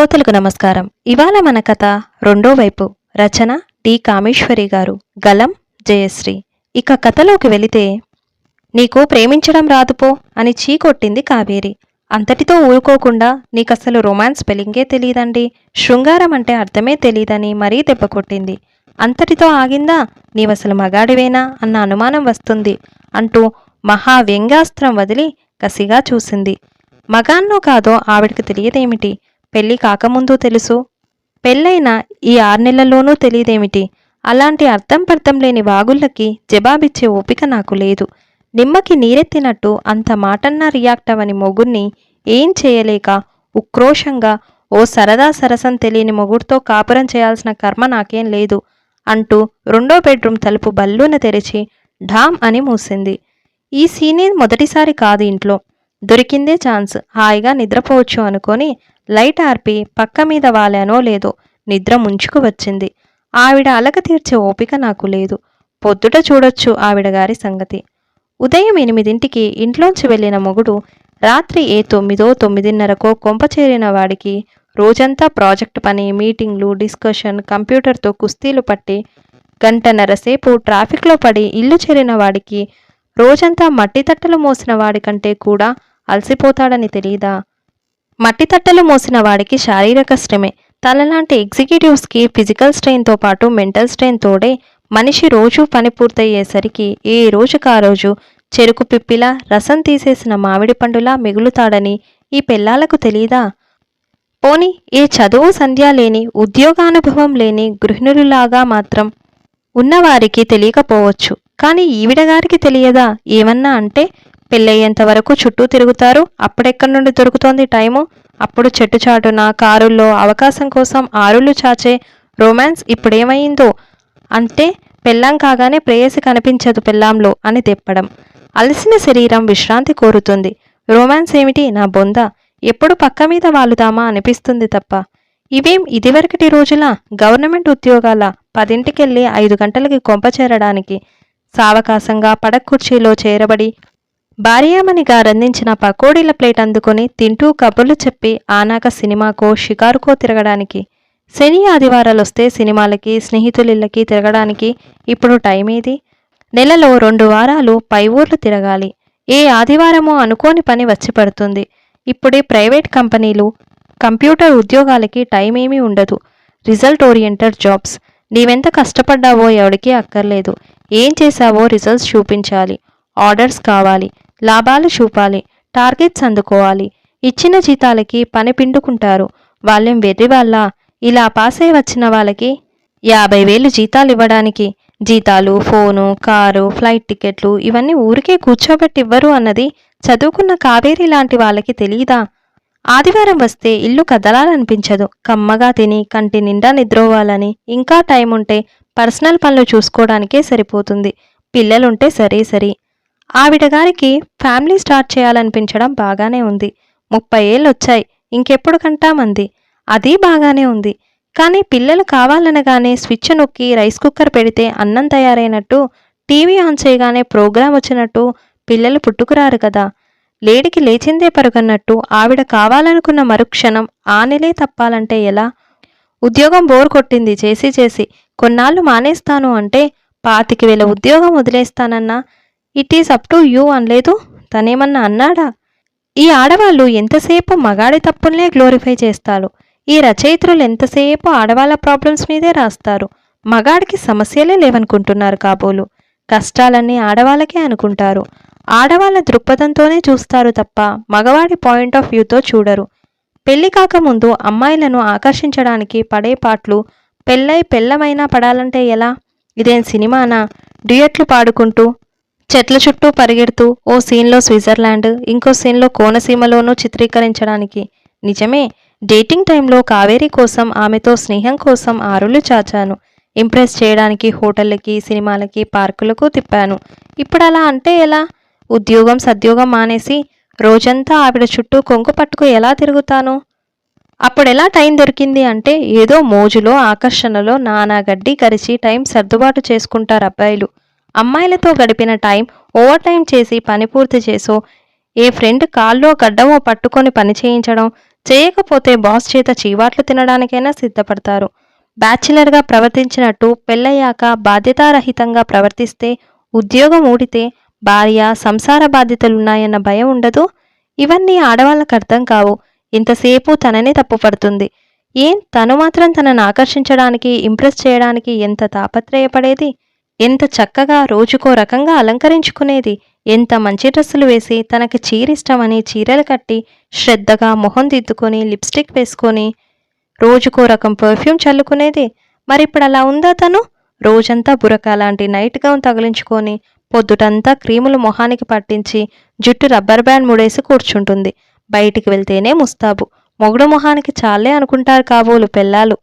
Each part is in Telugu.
శ్రోతలకు నమస్కారం. ఇవాళ మన కథ రెండో వైపు. రచన డి. కామేశ్వరి గారు. గలం జయశ్రీ. ఇక కథలోకి వెళితే నీకు ప్రేమించడం రాదుపో అని చీకొట్టింది కావేరి. అంతటితో ఊరుకోకుండా నీకసలు రొమాన్స్ స్పెల్లింగే తెలియదండి శృంగారం అంటే అర్థమే తెలియదని మరీ దెబ్బ కొట్టింది. అంతటితో ఆగిందా నీవసలు మగాడివేనా అన్న అనుమానం వస్తుంది అంటూ మహా వ్యంగ్యాస్త్రం వదిలి కసిగా చూసింది. మగాన్నో కాదో ఆవిడకి తెలియదేమిటి? పెళ్ళి కాకముందు తెలుసు. పెళ్ళైన ఈ ఆరు నెలల్లోనూ తెలియదేమిటి? అలాంటి అర్థం పర్థం లేని వాగుళ్ళకి జవాబిచ్చే ఓపిక నాకు లేదు. నిమ్మకి నీరెత్తినట్టు అంత మాటన్నా రియాక్ట్ అవని మొగుణ్ణి ఏం చేయలేక ఉక్రోషంగా ఓ సరదా సరసం తెలియని మొగుడితో కాపురం చేయాల్సిన కర్మ నాకేం లేదు అంటూ రెండో బెడ్రూమ్ తలుపు బల్లున తెరిచి ఢామ్ అని మూసింది. ఈ సీనే మొదటిసారి కాదు ఇంట్లో. దొరికిందే ఛాన్స్. హాయిగా నిద్రపోవచ్చు అనుకొని లైట్ ఆర్పి పక్క మీద వాలానో లేదో నిద్ర ముంచుకు వచ్చింది. ఆవిడ అలక తీర్చే ఓపిక నాకు లేదు. పొద్దుట చూడొచ్చు ఆవిడ గారి సంగతి. ఉదయం ఎనిమిదింటికి ఇంట్లోంచి వెళ్ళిన మొగుడు రాత్రి ఏ తొమ్మిదో తొమ్మిదిన్నరకో కొంప చేరిన వాడికి రోజంతా ప్రాజెక్ట్ పని మీటింగ్లు డిస్కషన్ కంప్యూటర్తో కుస్తీలు పట్టి గంటన్నరసేపు ట్రాఫిక్లో పడి ఇల్లు చేరిన వాడికి రోజంతా మట్టి తట్టలు మోసిన వాడికంటే కూడా అలసిపోతాడని తెలియదా మట్టి తట్టలు మోసిన వాడికి శారీరక శ్రమే. తనలాంటి ఎగ్జిక్యూటివ్స్కి ఫిజికల్ స్ట్రెయిన్తో పాటు మెంటల్ స్ట్రెయిన్ తోడే మనిషి రోజు పని పూర్తయ్యేసరికి ఏ రోజుకా రోజు చెరుకు పిప్పిలా రసం తీసేసిన మామిడి పండులా మిగులుతాడని ఈ పిల్లాలకు తెలీదా? పోని ఏ చదువు సంధ్య లేని ఉద్యోగానుభవం లేని గృహిణులులాగా మాత్రం ఉన్నవారికి తెలియకపోవచ్చు. కానీ ఈవిడ గారికి తెలియదా? ఏమన్నా అంటే పెళ్ళయ్యేంత వరకు చుట్టూ తిరుగుతారు. అప్పుడెక్కడి నుండి దొరుకుతోంది టైము? అప్పుడు చెట్టు చాటున కారుల్లో అవకాశం కోసం ఆరులు చాచే రొమాన్స్ ఇప్పుడేమైందో? అంటే పెళ్ళాం కాగానే ప్రేయసి కనిపించదు పెళ్ళాంలో అని తెప్పడం. అలసిన శరీరం విశ్రాంతి కోరుతుంది. రొమాన్స్ ఏమిటి నా బొంద? ఎప్పుడు పక్క మీద వాలుదామా అనిపిస్తుంది తప్ప. ఇవేం ఇదివరకటి రోజుల? గవర్నమెంట్ ఉద్యోగాల పదింటికెళ్ళి ఐదు గంటలకి కొంప చేరడానికి సావకాశంగా పడక్కుర్చీలో చేరబడి భార్యామణి గారందించిన పకోడీల ప్లేట్ అందుకొని తింటూ కబుర్లు చెప్పి ఆనాక సినిమాకో షికారుకో తిరగడానికి. శని ఆదివారాలొస్తే సినిమాలకి స్నేహితులిళ్ళకి తిరగడానికి ఇప్పుడు టైం ఏది నెలలో రెండు వారాలు పై ఊర్లు తిరగాలి. ఏ ఆదివారమో అనుకోని పని వచ్చి పడుతుంది. ఇప్పుడే ప్రైవేట్ కంపెనీలు కంప్యూటర్ ఉద్యోగాలకి టైం ఏమీ ఉండదు. Result oriented jobs. నీవెంత కష్టపడ్డావో ఎవడికి అక్కర్లేదు. ఏం చేశావో రిజల్ట్స్ చూపించాలి. ఆర్డర్స్ కావాలి. లాభాలు చూపాలి. టార్గెట్స్ అందుకోవాలి. ఇచ్చిన జీతాలకి పని పిండుకుంటారు. వాళ్ళేం వెర్రి వాళ్ళ? ఇలా పాసే వచ్చిన వాళ్ళకి యాభై వేలు జీతాలు ఇవ్వడానికి జీతాలు ఫోను కారు ఫ్లైట్ టికెట్లు ఇవన్నీ ఊరికే కూర్చోబెట్టి ఇవ్వరు అన్నది చదువుకున్న కావేరి లాంటి వాళ్ళకి తెలియదా ఆదివారం వస్తే ఇల్లు కదలాలనిపించదు. కమ్మగా తిని కంటి నిండా నిద్రోవాలని ఇంకా టైం ఉంటే పర్సనల్ పనులు చూసుకోవడానికే సరిపోతుంది. పిల్లలుంటే సరే సరి. ఆవిడ గారికి ఫ్యామిలీ స్టార్ట్ చేయాలనిపించడం బాగానే ఉంది. ముప్పై ఏళ్ళు వచ్చాయి ఇంకెప్పుడు కంటామంది? అది బాగానే ఉంది. కానీ పిల్లలు కావాలనగానే స్విచ్ నొక్కి రైస్ కుక్కర్ పెడితే అన్నం తయారైనట్టు టీవీ ఆన్ చేయగానే ప్రోగ్రాం వచ్చినట్టు పిల్లలు పుట్టుకురారు కదా. లేడికి లేచిందే పరుగన్నట్టు ఆవిడ కావాలనుకున్న మరుక్షణం ఆ నెలే తప్పాలంటే ఎలా? ఉద్యోగం బోర్ కొట్టింది. చేసి చేసి కొన్నాళ్ళు మానేస్తాను అంటే పాతికి వేల ఉద్యోగం వదిలేస్తానన్నా it is up to you అనలేదు? తనేమన్నా అన్నాడా? ఈ ఆడవాళ్ళు ఎంతసేపు మగాడి తప్పుల్నే గ్లోరిఫై చేస్తారు? ఈ రచయిత్రులు ఎంతసేపు ఆడవాళ్ళ ప్రాబ్లమ్స్ మీదే రాస్తారు? మగాడికి సమస్యలే లేవనుకుంటున్నారు కాబోలు. కష్టాలన్నీ ఆడవాళ్ళకే అనుకుంటారు. ఆడవాళ్ళ దృక్పథంతోనే చూస్తారు తప్ప మగవాడి పాయింట్ ఆఫ్ వ్యూతో చూడరు. పెళ్ళి కాకముందు అమ్మాయిలను ఆకర్షించడానికి పడే పాటలు పెళ్ళై పెళ్ళమైనా పడాలంటే ఎలా? ఇదేం సినిమానా? డ్యూయట్లు పాడుకుంటూ చెట్ల చుట్టూ పరిగెడుతూ ఓ సీన్లో స్విట్జర్లాండ్ ఇంకో సీన్లో కోనసీమలోనూ చిత్రీకరించడానికి. నిజమే డేటింగ్ టైంలో కావేరి కోసం ఆమెతో స్నేహం కోసం ఆరులు చాచాను. ఇంప్రెస్ చేయడానికి హోటళ్ళకి సినిమాలకి పార్కులకు తిప్పాను. ఇప్పుడు అలా అంటే ఎలా? ఉద్యోగం సద్యోగం మానేసి రోజంతా ఆవిడ చుట్టూ కొంగు పట్టుకు ఎలా తిరుగుతాను? అప్పుడెలా టైం దొరికింది అంటే ఏదో మోజులో ఆకర్షణలో నానా గడ్డి కరిచి టైం సర్దుబాటు చేసుకుంటారు అబ్బాయిలు. అమ్మాయిలతో గడిపిన టైం ఓవర్ టైం చేసి పని పూర్తి చేసో ఏ ఫ్రెండ్ కాల్లో గడ్డమో పట్టుకొని పని చేయించడం చేయకపోతే బాస్ చేత చీవాట్లు తినడానికైనా సిద్ధపడతారు. బ్యాచిలర్గా ప్రవర్తించినట్టు పెళ్ళయ్యాక బాధ్యతారహితంగా ప్రవర్తిస్తే ఉద్యోగం ఊడితే భార్య సంసార బాధ్యతలున్నాయన్న భయం ఉండదు? ఇవన్నీ ఆడవాళ్ళకు అర్థం కావు. ఇంతసేపు తననే తప్పుపడుతుంది ఏం తను మాత్రం తనను ఆకర్షించడానికి ఇంప్రెస్ చేయడానికి ఎంత తాపత్రయపడేది? ఎంత చక్కగా రోజుకో రకంగా అలంకరించుకునేది. ఎంత మంచి డ్రెస్సులు వేసి తనకి చీరిష్టమని చీరలు కట్టి శ్రద్ధగా మొహం దిద్దుకొని లిప్స్టిక్ వేసుకొని రోజుకో రకం పర్ఫ్యూమ్ చల్లుకునేది. మరిప్పుడు అలా ఉందా తను? రోజంతా బురక లాంటి నైట్ గౌన్ తగిలించుకొని పొద్దుటంతా క్రీములు మొహానికి పట్టించి జుట్టు రబ్బర్ బ్యాండ్ ముడేసి కూర్చుంటుంది. బయటికి వెళ్తేనే ముస్తాబు. మొగుడు మొహానికి చాలే అనుకుంటారు కాబోలు పెళ్ళాలు.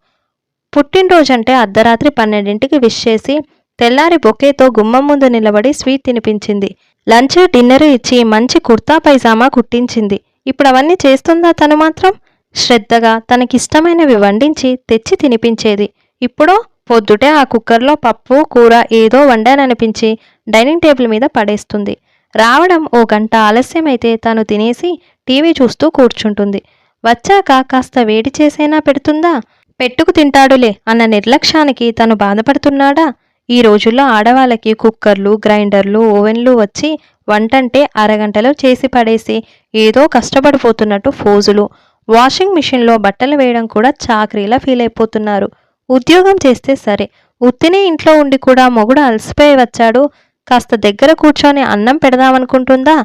పుట్టినరోజంటే అర్ధరాత్రి పన్నెండింటికి విష్ చేసి తెల్లారి బొకేతో గుమ్మం ముందు నిలబడి స్వీట్ తినిపించింది. లంచ్ డిన్నర్ ఇచ్చి మంచి కుర్తా పైజామా కుట్టించింది. ఇప్పుడు అవన్నీ చేస్తుందా తను మాత్రం? శ్రద్ధగా తనకిష్టమైనవి వండించి తెచ్చి తినిపించేది. ఇప్పుడు పొద్దుటే ఆ కుక్కర్లో పప్పు కూర ఏదో వండాననిపించి డైనింగ్ టేబుల్ మీద పడేస్తుంది. రావడం ఓ గంట ఆలస్యమైతే తను తినేసి టీవీ చూస్తూ కూర్చుంటుంది. వచ్చాక కాస్త వేడి చేసైనా పెడుతుందా? పెట్టుకు తింటాడులే అన్న నిర్లక్ష్యానికి తను బాధపడుతున్నాడా? ఈ రోజుల్లో ఆడవాళ్ళకి కుక్కర్లు గ్రైండర్లు ఓవెన్లు వచ్చి వంటంటే అరగంటలో చేసి పడేసి ఏదో కష్టపడిపోతున్నట్టు ఫోజులు. వాషింగ్ మిషన్లో బట్టలు వేయడం కూడా చాకరీలా ఫీల్ అయిపోతున్నారు ఉద్యోగం చేస్తే సరే. ఉత్తినే ఇంట్లో ఉండి కూడా మొగుడు అలసిపోయి వచ్చాడు. కాస్త దగ్గర కూర్చొని అన్నం పెడదామనుకుంటుందా?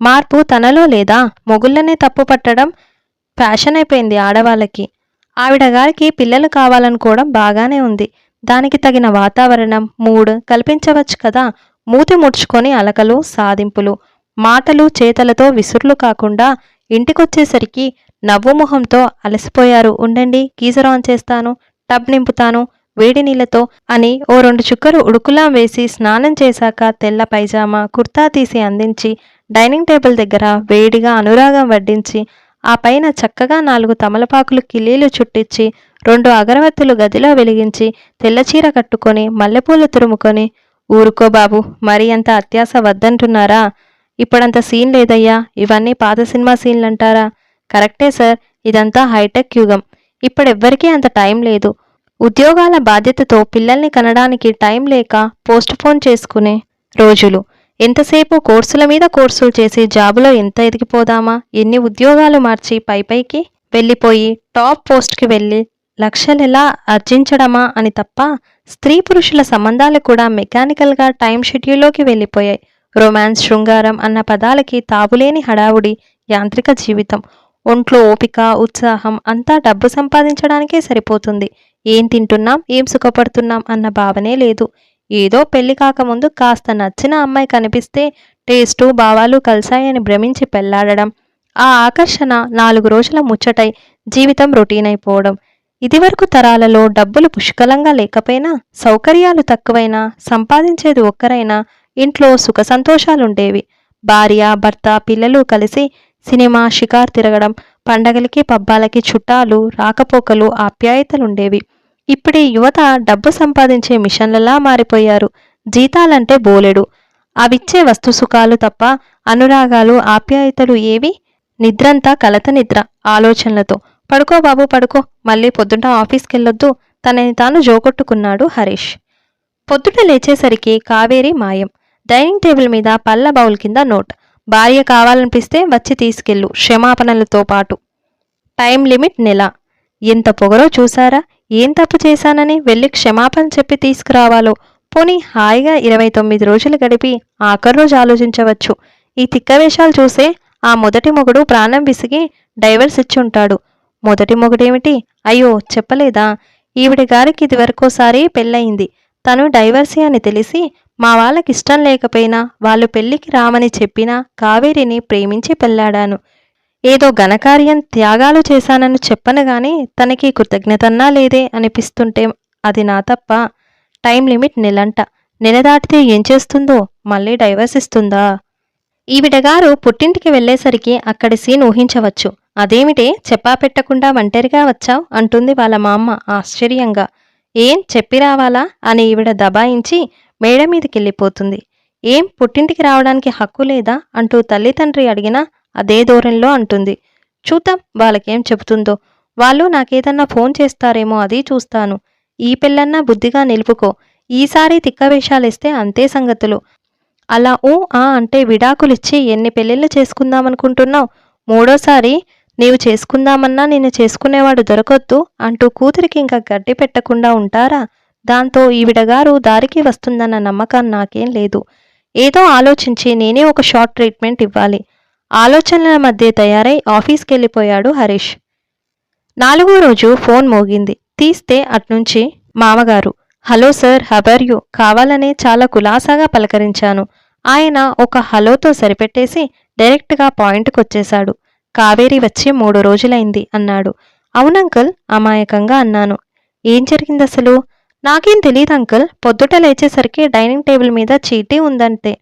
మార్పు తనలో లేదా? మొగుళ్ళనే తప్పు పట్టడం ఫ్యాషన్ అయిపోయింది ఆడవాళ్ళకి. ఆవిడ గారికి పిల్లలు కావాలనుకోవడం బాగానే ఉంది. దానికి తగిన వాతావరణం మూడ్ కల్పించవచ్చు కదా. మూతి ముడుచుకొని అలకలు సాధింపులు. మాటలు చేతలతో విసురులు కాకుండా ఇంటికొచ్చేసరికి నవ్వు మొహంతో అలసిపోయారు. ఉండండి గీజర్ ఆన్ చేస్తాను టబ్ నింపుతాను వేడి నీళ్ళతో అని ఓ రెండు చుక్కలు ఉడుకులా వేసి స్నానం చేశాక తెల్ల పైజామా కుర్తా తీసి అందించి డైనింగ్ టేబుల్ దగ్గర వేడిగా అనురాగం వడ్డించి ఆ పైన చక్కగా నాలుగు తమలపాకులు కిల్లీలు చుట్టించి రెండు అగరవత్తులు గదిలో వెలిగించి తెల్లచీర కట్టుకొని మల్లెపూలు తురుముకొని ఊరుకో బాబు మరి అంత అత్యాస వద్దంటున్నారా? ఇప్పుడంత సీన్ లేదయ్యా ఇవన్నీ పాత సినిమా సీన్లు అంటారా కరెక్టే సార్ ఇదంతా హైటెక్ యుగం. ఇప్పుడెవ్వరికీ అంత టైం లేదు. ఉద్యోగాల బాధ్యతతో పిల్లల్ని కనడానికి టైం లేక పోస్ట్ పోన్ చేసుకునే రోజులు. ఎంతసేపు కోర్సుల మీద కోర్సులు చేసి జాబులో ఎంత ఎదిగిపోదామా? ఎన్ని ఉద్యోగాలు మార్చి పైపైకి వెళ్ళిపోయి టాప్ పోస్ట్కి వెళ్ళి లక్షలెలా అర్జించడమా అని తప్ప స్త్రీ పురుషుల సంబంధాలు కూడా మెకానికల్గా టైం షెడ్యూల్లోకి వెళ్ళిపోయాయి. రొమాన్స్ శృంగారం అన్న పదాలకి తావులేని హడావుడి యాంత్రిక జీవితం. ఒంట్లో ఓపిక ఉత్సాహం అంతా డబ్బు సంపాదించడానికే సరిపోతుంది. ఏం తింటున్నాం? ఏం సుఖపడుతున్నాం? అన్న భావనే లేదు. ఏదో పెళ్ళి కాకముందు కాస్త నచ్చిన అమ్మాయి కనిపిస్తే టేస్టు భావాలు కలిసాయని భ్రమించి పెళ్ళాడడం. ఆ ఆకర్షణ నాలుగు రోజుల ముచ్చటై జీవితం రొటీన్ అయిపోవడం. ఇదివరకు తరాలలో డబ్బులు పుష్కలంగా లేకపోయినా సౌకర్యాలు తక్కువైనా సంపాదించేది ఒక్కరైనా ఇంట్లో సుఖ సంతోషాలుండేవి. భార్య భర్త పిల్లలు కలిసి సినిమా షికార్ తిరగడం పండగలకి పబ్బాలకి చుట్టాలు రాకపోకలు ఆప్యాయతలుండేవి. ఇప్పుడీ యువత డబ్బు సంపాదించే మిషన్లలా మారిపోయారు. జీతాలంటే బోలెడు. అవిచ్చే వస్తు సుఖాలు తప్ప అనురాగాలు ఆప్యాయతలు ఏవి? నిద్రంతా కలత నిద్ర ఆలోచనలతో. పడుకో బాబు పడుకో. మళ్ళీ పొద్దుట ఆఫీస్కి వెళ్ళొద్దు తనని తాను జోకొట్టుకున్నాడు హరీష్. పొద్దుట లేచేసరికి కావేరి మాయం. డైనింగ్ టేబుల్ మీద పళ్ళ బౌల్ కింద నోట్. భార్య కావాలనిపిస్తే వచ్చి తీసుకెళ్ళు. క్షమాపణలతో పాటు. టైం లిమిట్ నెల. ఎంత పొగరో చూసారా ఏం తప్పు చేశానని వెళ్ళి క్షమాపణ చెప్పి తీసుకురావాలో. పోనీ హాయిగా ఇరవై తొమ్మిది రోజులు గడిపి ఆఖరి రోజు ఆలోచించవచ్చు. ఈ తిక్కవేషాలు చూసే ఆ మొదటి మొగుడు ప్రాణం విసిగి డైవర్స్ ఇచ్చి ఉంటాడు. మొదటి మొగుడేమిటి? అయ్యో చెప్పలేదా? ఈవిడ గారికి ఇదివరకోసారి పెళ్ళయింది. తను డైవర్సీ అని తెలిసి మా వాళ్ళకి ఇష్టం లేకపోయినా వాళ్ళు పెళ్ళికి రామని చెప్పినా కావేరిని ప్రేమించి పెళ్ళాడాను. ఏదో ఘనకార్యం త్యాగాలు చేశానని చెప్పనగాని తనకి కృతజ్ఞతన్నా లేదే అనిపిస్తుంటే అది నా తప్ప. టైం లిమిట్ నెలంట. నెల దాటితే ఏం చేస్తుందో? మళ్ళీ డైవర్స్ ఇస్తుందా? ఈవిడగారు పుట్టింటికి వెళ్ళేసరికి అక్కడి సీన్ ఊహించవచ్చు. అదేమిటే చెప్పా పెట్టకుండా ఒంటరిగా వచ్చావ్ అంటుంది వాళ్ళ మా అమ్మ ఆశ్చర్యంగా. ఏం చెప్పి రావాలా? అని ఈవిడ దబాయించి మేడ మీదకెళ్ళిపోతుంది. ఏం పుట్టింటికి రావడానికి హక్కు లేదా? అంటూ తల్లిదండ్రి అడిగినా అదే దూరంలో అంటుంది. చూద్దాం వాళ్ళకేం చెబుతుందో. వాళ్ళు నాకేదన్నా ఫోన్ చేస్తారేమో అది చూస్తాను. ఈ పిల్లన్నా బుద్ధిగా నిలుపుకో. ఈసారి తిక్కవేషాలిస్తే అంతే సంగతులు. అలా ఊ ఆ అంటే విడాకులిచ్చి ఎన్ని పెళ్ళిళ్ళు చేసుకుందామనుకుంటున్నావు? మూడోసారి నీవు చేసుకుందామన్నా నిన్ను చేసుకునేవాడు దొరకొద్దు అంటూ కూతురికి ఇంకా గడ్డి పెట్టకుండా ఉంటారా? దాంతో ఈవిడగారు దారికి వస్తుందన్న నమ్మకం నాకేం లేదు. ఏదో ఆలోచించి నేనే ఒక షార్ట్ ట్రీట్మెంట్ ఇవ్వాలి. ఆలోచనల మధ్య తయారై ఆఫీస్కి వెళ్ళిపోయాడు హరీష్. నాలుగో రోజు ఫోన్ మోగింది. తీస్తే అట్నుంచి మామగారు హలో సార్ హబర్ యు? కావాలనే చాలా కులాసాగా పలకరించాను. ఆయన ఒక హలోతో సరిపెట్టేసి డైరెక్ట్గా పాయింట్కి వచ్చేశాడు కావేరి వచ్చి మూడు రోజులైంది అన్నాడు. అవునంకల్ అమాయకంగా అన్నాను. ఏం జరిగింది అసలు నాకేం తెలియదు అంకుల్. పొద్దుట లేచేసరికి డైనింగ్ టేబుల్ మీద చీటీ ఉందంతే.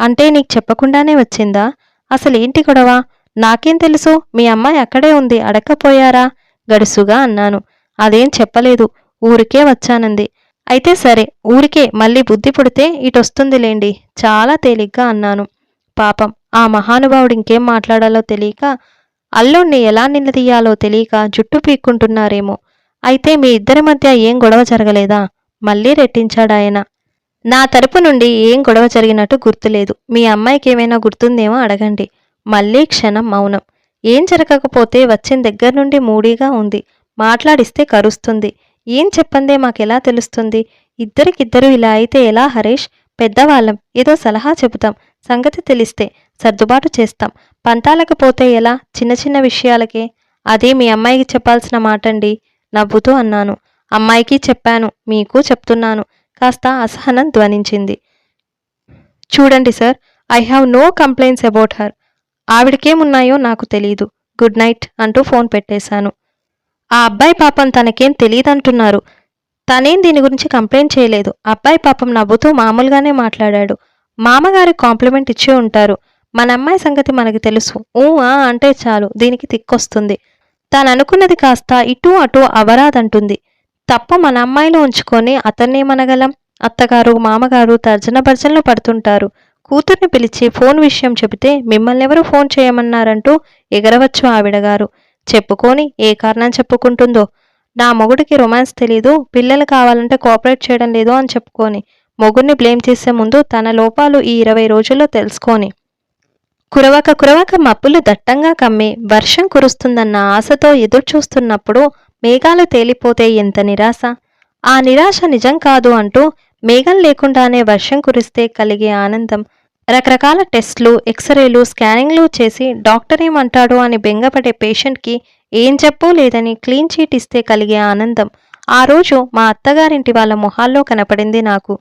అంటే నీకు చెప్పకుండానే వచ్చిందా? అసలు ఏంటి గొడవ? నాకేం తెలుసు? మీ అమ్మాయి అక్కడే ఉంది. అడక్కపోయారా? గడుసుగా అన్నాను. అదేం చెప్పలేదు. ఊరికే వచ్చానంది. అయితే సరే ఊరికే మళ్ళీ బుద్ధి పుడితే ఇటొస్తుందిలేండి. చాలా తేలిగ్గా అన్నాను. పాపం. ఆ మహానుభావుడు ఇంకేం మాట్లాడాలో తెలియక అల్లుణ్ణి ఎలా నిలదీయాలో తెలియక జుట్టు పీక్కుంటున్నారేమో. అయితే మీ ఇద్దరి మధ్య ఏం గొడవ జరగలేదా? మళ్ళీ రెట్టించాడాయన. నా తరపు నుండి ఏం గొడవ జరిగినట్టు గుర్తులేదు. మీ అమ్మాయికి ఏమైనా గుర్తుందేమో అడగండి. మళ్ళీ క్షణం మౌనం. ఏం జరగకపోతే వచ్చిన దగ్గర నుండి మూడీగా ఉంది. మాట్లాడిస్తే కరుస్తుంది. ఏం చెప్పందే మాకెలా తెలుస్తుంది? ఇద్దరికిద్దరు ఇలా అయితే ఎలా హరీష్? పెద్దవాళ్ళం. ఏదో సలహా చెబుతాం. సంగతి తెలిస్తే సర్దుబాటు చేస్తాం. పంతాలకు పోతే ఎలా? చిన్న చిన్న విషయాలకే. అదే మీ అమ్మాయికి చెప్పాల్సిన మాటండి. నవ్వుతూ అన్నాను. అమ్మాయికి చెప్పాను. మీకు చెప్తున్నాను. కాస్త అసహనం ధ్వనించింది. చూడండి sir I have no complaints about her. ఆవిడకేమున్నాయో నాకు తెలీదు. గుడ్ నైట్ అంటూ ఫోన్ పెట్టేశాను. ఆ అబ్బాయి పాపం తనకేం తెలియదంటున్నారు తనేం దీని గురించి కంప్లైంట్ చేయలేదు. అబ్బాయి పాపం నవ్వుతూ మామూలుగానే మాట్లాడాడు. మామగారి కాంప్లిమెంట్ ఇచ్చి ఉంటారు. మన అమ్మాయి సంగతి మనకి తెలుసు. ఊ ఆ అంటే చాలు. దీనికి తిక్కొస్తుంది తాను అనుకున్నది కాస్త ఇటు అటు అవరాదంటుంది తప్పు మన అమ్మాయిలో ఉంచుకొని అతన్నేమనగలం? అత్తగారు మామగారు తర్జన భర్జనలు పడుతుంటారు. కూతుర్ని పిలిచి ఫోన్ విషయం చెబితే మిమ్మల్ని ఎవరు ఫోన్ చేయమన్నారంటూ ఎగరవచ్చు ఆవిడగారు చెప్పుకొని ఏ కారణం చెప్పుకుంటుందో? నా మొగుడికి రొమాన్స్ తెలీదు. పిల్లలు కావాలంటే కోఆపరేట్ చేయడం లేదు అని చెప్పుకొని మొగుడిని బ్లేమ్ చేసే ముందు తన లోపాలు ఈ ఇరవై రోజుల్లో తెలుసుకొని కురవక కురవక మబ్బులు దట్టంగా కమ్మి వర్షం కురుస్తుందన్న ఆశతో ఎదురుచూస్తున్నప్పుడు మేఘాలు తేలిపోతే ఎంత నిరాశ? ఆ నిరాశ నిజం కాదు అంటూ మేఘం లేకుండానే వర్షం కురిస్తే కలిగే ఆనందం. రకరకాల టెస్ట్లు ఎక్స్రేలు స్కానింగ్లు చేసి డాక్టర్ ఏమంటాడు అని బెంగపడే పేషెంట్కి ఏం చెప్పు లేదని క్లీన్ చీట్ ఇస్తే కలిగే ఆనందం. ఆ రోజు మా అత్తగారింటి వాళ్ళ మొహాల్లో కనపడింది నాకు.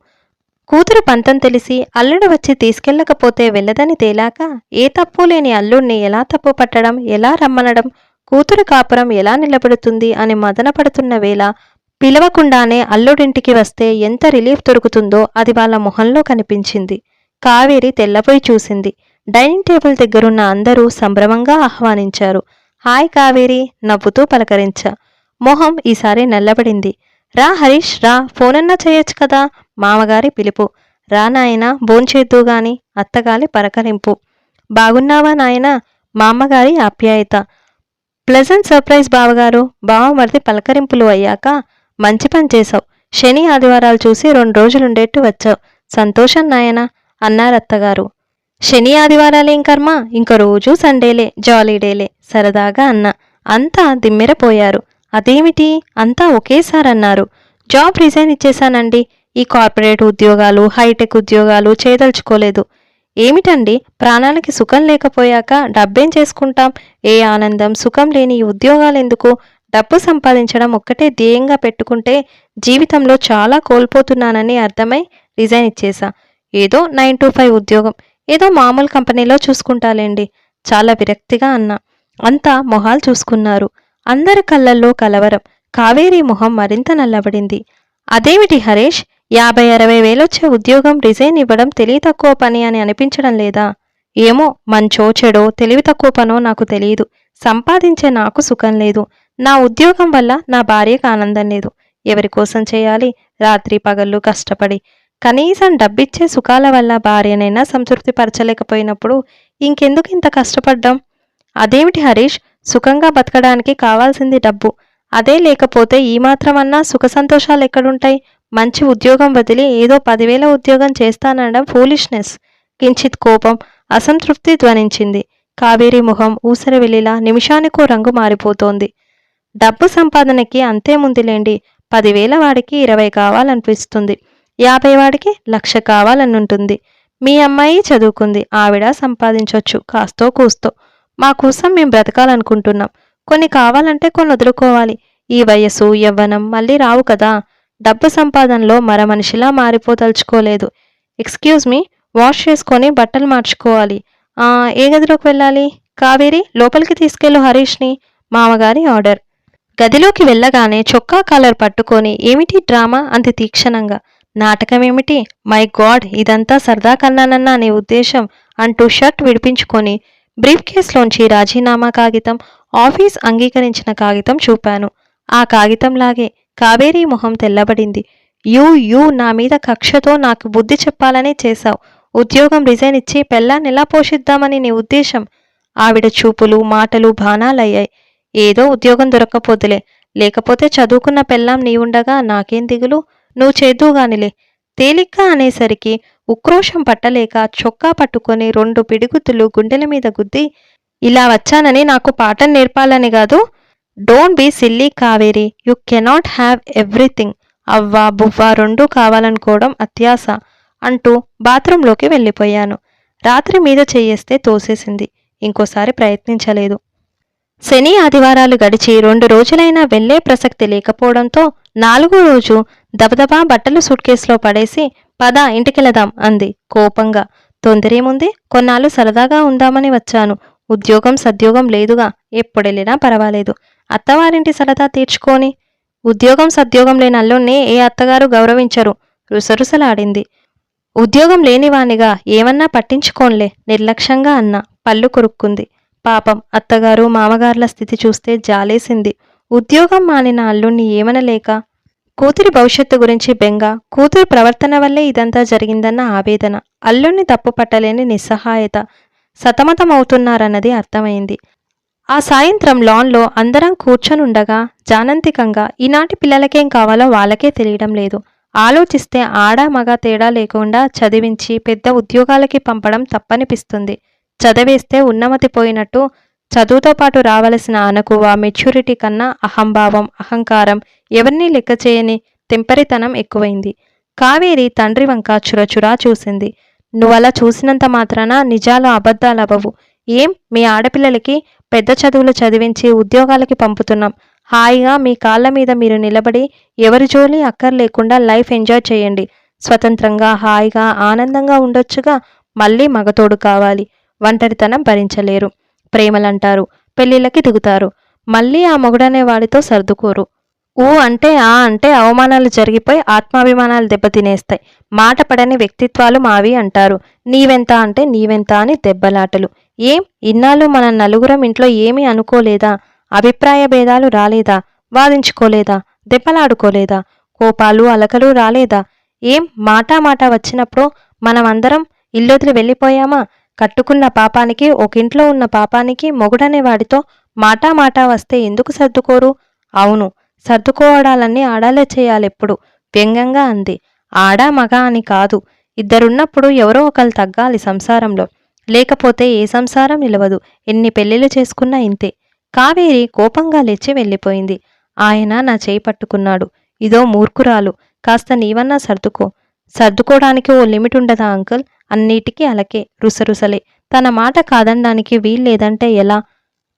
కూతురు పంతం తెలిసి అల్లుడు వచ్చి తీసుకెళ్ళకపోతే వెళ్ళదని తేలాక ఏ తప్పు లేని అల్లుడిని ఎలా తప్పు పట్టడం ఎలా రమ్మనడం కూతురు కాపురం ఎలా నిలబడుతుంది అని మదనపడుతున్న వేళ పిలవకుండానే అల్లుడింటికి వస్తే ఎంత రిలీఫ్ దొరుకుతుందో అది వాళ్ళ మొహంలో కనిపించింది. కావేరి తెల్లపోయి చూసింది. డైనింగ్ టేబుల్ దగ్గరున్న అందరూ సంభ్రమంగా ఆహ్వానించారు. హాయ్ కావేరి నవ్వుతూ పలకరించా. మొహం ఈసారి నల్లబడింది. రా హరీష్ రా. ఫోనన్నా చేయొచ్చు కదా? మామగారి పిలుపు. రా నాయనా భోంచేద్దు గాని అత్తగాలి పరకరింపు బాగున్నావా నాయనా? మామగారి ఆప్యాయత. ప్లెజెంట్ సర్ప్రైజ్ బావగారు బావమరిది పలకరింపులు అయ్యాక మంచి పని చేశావు. శని ఆదివారాలు చూసి రెండు రోజులుండేట్టు వచ్చావు. సంతోషం నాయనా అన్నారత్తగారు శని ఆదివారాలేం కర్మ? ఇంక రోజు సండేలే జాలీడేలే సరదాగా అన్న. అంతా దిమ్మెరపోయారు అదేమిటి? అంతా ఒకేసారన్నారు. Job resign ఇచ్చేశానండి. ఈ కార్పొరేట్ ఉద్యోగాలు హైటెక్ ఉద్యోగాలు చేయదలుచుకోలేదు ఏమిటండి? ప్రాణానికి సుఖం లేకపోయాక డబ్బేం చేసుకుంటాం? ఏ ఆనందం సుఖం లేని ఈ ఉద్యోగాలు ఎందుకు డబ్బు సంపాదించడం ఒక్కటే ధ్యేయంగా పెట్టుకుంటే జీవితంలో చాలా కోల్పోతున్నానని అర్థమై రిజైన్ ఇచ్చేసా ఏదో నైన్ టు ఫైవ్ ఉద్యోగం ఏదో మామూలు కంపెనీలో చూసుకుంటాలేండి. చాలా విరక్తిగా అన్నా. అంతా మొహాలు చూసుకున్నారు. అందరి కళ్ళల్లో కలవరం. కావేరి మొహం మరింత నల్లబడింది. అదేమిటి హరీష్? యాభై అరవై వేలొచ్చే ఉద్యోగం రిజైన్ ఇవ్వడం తెలివి తక్కువ పని అని అనిపించడం లేదా? ఏమో మంచో చెడో తెలివి తక్కువ పనో నాకు తెలియదు. సంపాదించే నాకు సుఖం లేదు. నా ఉద్యోగం వల్ల నా భార్యకు ఆనందం లేదు. ఎవరి కోసం చేయాలి? రాత్రి పగళ్ళు కష్టపడి. కనీసం డబ్బిచ్చే సుఖాల వల్ల భార్యనైనా సంతృప్తి పరచలేకపోయినప్పుడు ఇంకెందుకు ఇంత కష్టపడ్డాం? అదేమిటి హరీష్? సుఖంగా బతకడానికి కావాల్సింది డబ్బు. అదే లేకపోతే ఈ మాత్రమన్నా సుఖ సంతోషాలు ఎక్కడుంటాయి? మంచి ఉద్యోగం వదిలి ఏదో పదివేల ఉద్యోగం చేస్తానడం ఫూలిష్నెస్ కించిత్ కోపం అసంతృప్తి ధ్వనించింది. కావేరి ముఖం ఊసరవెల్లిలా నిమిషానికో రంగు మారిపోతోంది. డబ్బు సంపాదనకి అంతే ముందులేండి. పదివేల వాడికి ఇరవై కావాలనిపిస్తుంది. యాభై వాడికి లక్ష కావాలనుంటుంది. మీ అమ్మాయి చదువుకుంది. ఆవిడ సంపాదించొచ్చు. కాస్తో కూస్తో. మా కోసం మేము బ్రతకాలనుకుంటున్నాం. కొన్ని కావాలంటే కొన్ని వదులుకోవాలి ఈ వయస్సు యవ్వనం మళ్ళీ రావు కదా. డబ్బు సంపాదనలో మర మనిషిలా మారిపోతలుచుకోలేదు ఎక్స్క్యూజ్ మీ వాష్ చేసుకొని బట్టలు మార్చుకోవాలి. ఆ, ఏ గదిలోకి వెళ్ళాలి? కావేరి లోపలికి తీసుకెళ్ళు హరీష్ని. మామగారి ఆర్డర్. గదిలోకి వెళ్ళగానే చొక్కా కాలర్ పట్టుకొని ఏమిటి డ్రామా? అంత తీక్షణంగా. నాటకం ఏమిటి మై గాడ్ ఇదంతా సరదా కన్నానన్నా అనే ఉద్దేశం అంటూ షర్ట్ విడిపించుకొని బ్రీఫ్ కేస్లోంచి రాజీనామా కాగితం ఆఫీస్ అంగీకరించిన కాగితం చూపాను. ఆ కాగితంలాగే కావేరీ మొహం తెల్లబడింది. యూ యూ నా మీద కక్షతో నాకు బుద్ధి చెప్పాలని చేశావు. ఉద్యోగం రిజైన్ ఇచ్చి పెళ్ళాన్ని ఎలా పోషిద్దామని నీ ఉద్దేశం? ఆవిడ చూపులు మాటలు బాణాలయ్యాయి. ఏదో ఉద్యోగం దొరకపోదులే లేకపోతే చదువుకున్న పెళ్ళాం నీవుండగా నాకేం దిగులు? నువ్వు చేదువుగానిలే తేలిగ్గా అనేసరికి ఉక్రోషం పట్టలేక చొక్కా పట్టుకొని రెండు పిడిగుతులు గుండెల మీద గుద్ది ఇలా వచ్చానని నాకు పాఠం నేర్పాలని కాదు? Don't be silly Kaveri. You cannot have everything అవ్వా బువ్వా రెండూ కావాలనుకోవడం అత్యాస అంటూ బాత్రూంలోకి వెళ్ళిపోయాను. రాత్రి మీద చేయేస్తే తోసేసింది. ఇంకోసారి ప్రయత్నించలేదు. శని ఆదివారాలు గడిచి రెండు రోజులైనా వెళ్ళే ప్రసక్తి లేకపోవడంతో నాలుగో రోజు దబదబా బట్టలు సూట్ కేసులో పడేసి పద ఇంటికెళదాం అంది కోపంగా. తొందరేముంది? కొన్నాళ్ళు సరదాగా ఉందామని వచ్చాను. ఉద్యోగం సద్యోగం లేదుగా. ఎప్పుడెళ్ళినా పర్వాలేదు. అత్తవారింటి సరదా తీర్చుకొని ఉద్యోగం సద్యోగం లేని అల్లుణ్ణి ఏ అత్తగారు గౌరవించరు. రుసరుసలాడింది. ఉద్యోగం లేనివానిగా ఏమన్నా పట్టించుకోన్లే నిర్లక్ష్యంగా అన్న పళ్ళు కొరుక్కుంది. పాపం అత్తగారు మామగార్ల స్థితి చూస్తే జాలేసింది. ఉద్యోగం మానిన అల్లుణ్ణి ఏమనలేక కూతురి భవిష్యత్తు గురించి బెంగ కూతురి ప్రవర్తన వల్లే ఇదంతా జరిగిందన్న ఆవేదన. అల్లుణ్ణి తప్పు పట్టలేని నిస్సహాయత సతమతమవుతున్నారన్నది అర్థమైంది. ఆ సాయంత్రం లాన్లో అందరం కూర్చొనుండగా జానంతికంగా ఈనాటి పిల్లలకేం కావాలో వాళ్ళకే తెలియడం లేదు. ఆలోచిస్తే ఆడ మగ తేడా లేకుండా చదివించి పెద్ద ఉద్యోగాలకి పంపడం తప్పనిపిస్తుంది. చదివేస్తే ఉన్నమతి పోయినట్టు చదువుతో పాటు రావలసిన అనకువ మెచ్యూరిటీ కన్నా అహంభావం అహంకారం ఎవరినీ లెక్క చేయని తెంపరితనం ఎక్కువైంది. కావేరి తండ్రి వంక చురచురా చూసింది. నువ్వలా చూసినంత మాత్రాన నిజాలు అబద్ధాలవ్వవు. ఏం మీ ఆడపిల్లలకి పెద్ద చదువులు చదివించి ఉద్యోగాలకి పంపుతున్నాం. హాయిగా మీ కాళ్ళ మీద మీరు నిలబడి ఎవరి జోలి అక్కర్లేకుండా లైఫ్ ఎంజాయ్ చేయండి. స్వతంత్రంగా హాయిగా ఆనందంగా ఉండొచ్చుగా మళ్ళీ మగతోడు కావాలి. ఒంటరితనం భరించలేరు. ప్రేమలంటారు పెళ్ళిళ్ళకి దిగుతారు. మళ్ళీ ఆ మొగుడనే వాడితో సర్దుకోరు. ఊ అంటే ఆ అంటే అవమానాలు జరిగిపోయి ఆత్మాభిమానాలు దెబ్బతినేస్తాయి. మాట పడని వ్యక్తిత్వాలు మావి అంటారు. నీవెంత అంటే నీవెంత అని దెబ్బలాటలు. ఏం? ఇన్నాళ్ళు మన నలుగురం ఇంట్లో ఏమీ అనుకోలేదా? అభిప్రాయ భేదాలు రాలేదా? వాదించుకోలేదా? దెబ్బలాడుకోలేదా? కోపాలు అలకలు రాలేదా? ఏం? మాటా మాట వచ్చినప్పుడు మనమందరం ఇల్లొదిలి వెళ్ళిపోయామా? కట్టుకున్న పాపానికి ఒక ఇంట్లో ఉన్న పాపానికి మొగుడనే వాడితో మాటా మాటా వస్తే ఎందుకు సర్దుకోరు? అవును సర్దుకోవడాలన్నీ ఆడాలే చేయాలెప్పుడు? వ్యంగ్యంగా అంది. ఆడా మగ అని కాదు. ఇద్దరున్నప్పుడు ఎవరో ఒకరు తగ్గాలి సంసారంలో. లేకపోతే ఏ సంసారం నిలవదు. ఎన్ని పెళ్ళిళ్ళు చేసుకున్నా ఇంతే. కావేరి కోపంగా లేచి వెళ్ళిపోయింది. ఆయన నా చేయి పట్టుకున్నాడు. ఇదో మూర్ఖురాలు. కాస్త నీవన్నా సర్దుకో. సర్దుకోవడానికి ఓ లిమిట్ ఉండదా అంకుల్? అన్నిటికీ అలకే రుసరుసలే. తన మాట కాదనడానికి వీల్లేదంటే ఎలా?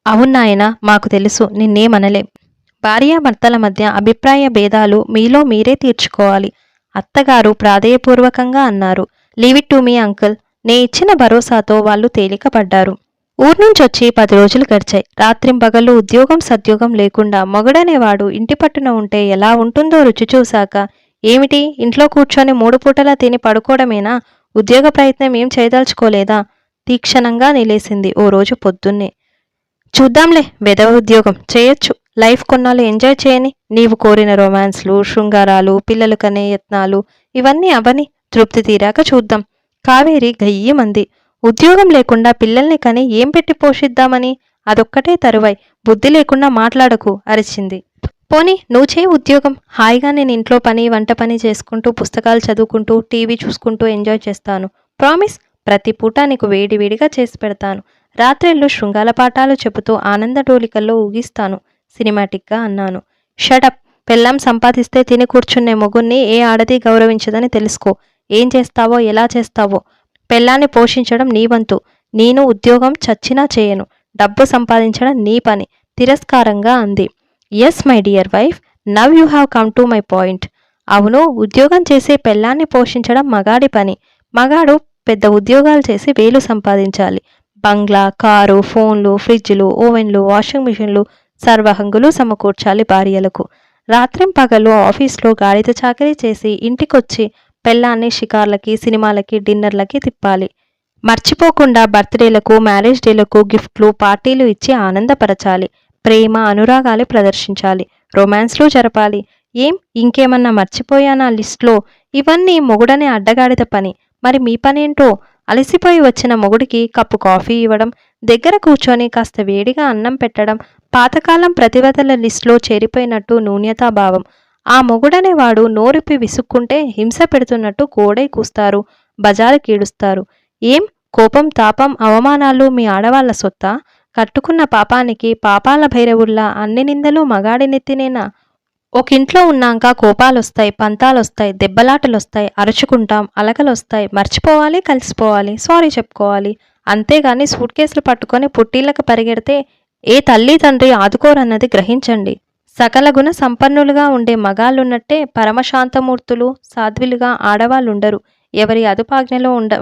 అవునాయనా మాకు తెలుసు. నిన్నేమనలేం. భార్యాభర్తల మధ్య అభిప్రాయ భేదాలు మీలో మీరే తీర్చుకోవాలి. అత్తగారు ప్రాధేయపూర్వకంగా అన్నారు. Leave it to me uncle. నే ఇచ్చిన భరోసాతో వాళ్ళు తేలికపడ్డారు. ఊర్నుంచొచ్చి పది రోజులు గడిచాయి. రాత్రింబగళ్ళు ఉద్యోగం సద్యోగం లేకుండా మొగడనేవాడు ఇంటి పట్టున ఉంటే ఎలా ఉంటుందో రుచి చూశాక ఏమిటి? ఇంట్లో కూర్చొని మూడు పూటలా తిని పడుకోవడమేనా? ఉద్యోగ ప్రయత్నం ఏం చేయదలుచుకోలేదా? తీక్షణంగా నిలేసింది ఓ రోజు పొద్దున్నే. చూద్దాంలే వెదవ ఉద్యోగం. చేయొచ్చు. లైఫ్ కొన్నాళ్ళు ఎంజాయ్ చేయని నీవు కోరిన రొమాన్స్లు శృంగారాలు పిల్లలు కనే యత్నాలు ఇవన్నీ అవని. తృప్తి తీరాక చూద్దాం. కావేరి గయ్యమంది. ఉద్యోగం లేకుండా పిల్లల్ని కని ఏం పెట్టి పోషిద్దామని? అదొక్కటే తరువాయి బుద్ధి లేకుండా మాట్లాడకు అరిచింది. పోనీ నువ్వు చేయి ఉద్యోగం. హాయిగా నేను ఇంట్లో పని వంట పని చేసుకుంటూ పుస్తకాలు చదువుకుంటూ టీవీ చూసుకుంటూ ఎంజాయ్ చేస్తాను. ప్రామిస్ ప్రతి పూట నీకు వేడివేడిగా చేసి పెడతాను. రాత్రిళ్ళు శృంగాల పాఠాలు చెబుతూ ఆనంద టోలికల్లో ఊగిస్తాను. సినిమాటిక్గా అన్నాను. షటప్. పెళ్ళాం సంపాదిస్తే తిని కూర్చునే మొగుణ్ణి ఏ ఆడది గౌరవించదని తెలుసుకో. ఏం చేస్తావో ఎలా చేస్తావో. పెళ్ళాన్ని పోషించడం నీ వంతు. నేను ఉద్యోగం చచ్చినా చేయను. డబ్బు సంపాదించడం నీ పని. తిరస్కారంగా అంది. Yes my dear wife now you have come to my point అవును ఉద్యోగం చేసే పెళ్ళాన్ని పోషించడం మగాడి పని. మగాడు పెద్ద ఉద్యోగాలు చేసి వేలు సంపాదించాలి. బంగ్లా కారు ఫోన్లు ఫ్రిడ్జ్లు ఓవెన్లు వాషింగ్ మిషన్లు సర్వహంగులు సమకూర్చాలి భార్యలకు. రాత్రిం పగలు ఆఫీస్లో గాడిద చాకరీ చేసి ఇంటికొచ్చి పెళ్ళాన్ని షికార్లకి సినిమాలకి డిన్నర్లకి తిప్పాలి. మర్చిపోకుండా బర్త్డేలకు మ్యారేజ్ డేలకు గిఫ్ట్లు పార్టీలు ఇచ్చి ఆనందపరచాలి. ప్రేమ అనురాగాలు ప్రదర్శించాలి. రొమాన్స్లు జరపాలి. ఏం? ఇంకేమన్నా మర్చిపోయానా లిస్ట్లో? ఇవన్నీ మొగుడనే అడ్డగాడిద పని. మరి మీ పనేంటో? అలసిపోయి వచ్చిన మొగుడికి కప్పు కాఫీ ఇవ్వడం దగ్గర కూర్చొని కాస్త వేడిగా అన్నం పెట్టడం పాతకాలం ప్రతివదల లిస్టులో చేరిపోయినట్టు నూన్యతాభావం ఆ మొగుడనేవాడు నోరిప్పి విసుక్కుంటే హింస పెడుతున్నట్టు కోడై కూస్తారు బజారు కీడుస్తారు. ఏం? కోపం తాపం అవమానాలు మీ ఆడవాళ్ళ సొత్తా? కట్టుకున్న పాపానికి పాపాల భైరవుల్లా అన్ని నిందలు మగాడి నెత్తినేనా ఒక ఇంట్లో ఉన్నాక కోపాలొస్తాయి పంతాలొస్తాయి దెబ్బలాటలొస్తాయి అరుచుకుంటాం అలకలొస్తాయి మర్చిపోవాలి కలిసిపోవాలి సారీ చెప్పుకోవాలి. అంతేగాని సూట్ కేసులు పట్టుకొని పుట్టిళ్ళకి పరిగెడితే ఏ తల్లి తండ్రి ఆదుకోరన్నది గ్రహించండి. సకల గుణ సంపన్నులుగా ఉండే మగాళ్ళున్నట్టే పరమశాంతమూర్తులు సాధ్విలుగా ఆడవాళ్ళుండరు. ఎవరి అదుపాజ్ఞలో ఉండ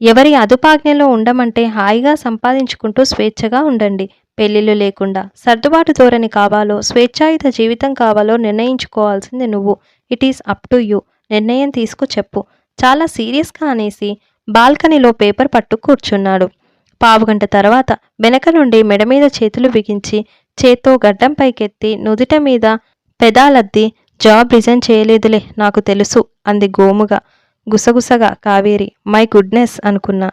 ఎవరి అదుపాజ్ఞలో ఉండమంటే హాయిగా సంపాదించుకుంటూ స్వేచ్ఛగా ఉండండి. పెళ్ళిళ్ళు లేకుండా సర్దుబాటు ధోరణి కావాలో స్వేచ్ఛాయుత జీవితం కావాలో నిర్ణయించుకోవాల్సింది నువ్వు. It is up to you నిర్ణయం తీసుకు చెప్పు చాలా సీరియస్గా అనేసి బాల్కనీలో పేపర్ పట్టు కూర్చున్నాడు పావుగంట తర్వాత వెనక నుండి మెడ మీద చేతులు బిగించి చేత్తో గడ్డం పైకెత్తి నుదుట మీద పెదాలద్ది జాబ్ రిజైన్ చేయలేదులే నాకు తెలుసు అంది గోముగా. గుసగుసగా కావేరి మై గుడ్నెస్ అనుకున్నా.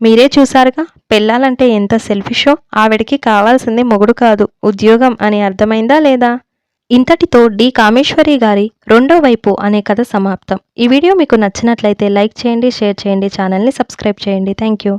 మీరే చూశారుగా పెళ్ళాలంటే ఎంత సెల్ఫిషో ఆవిడికి కావాల్సింది మొగుడు కాదు ఉద్యోగం అని అర్థమైందా లేదా? ఇంతటితో డి. కామేశ్వరి గారి రెండో వైపు అనే కథ సమాప్తం. ఈ వీడియో మీకు నచ్చినట్లయితే లైక్ చేయండి షేర్ చేయండి ఛానల్ని సబ్స్క్రైబ్ చేయండి. Thank you.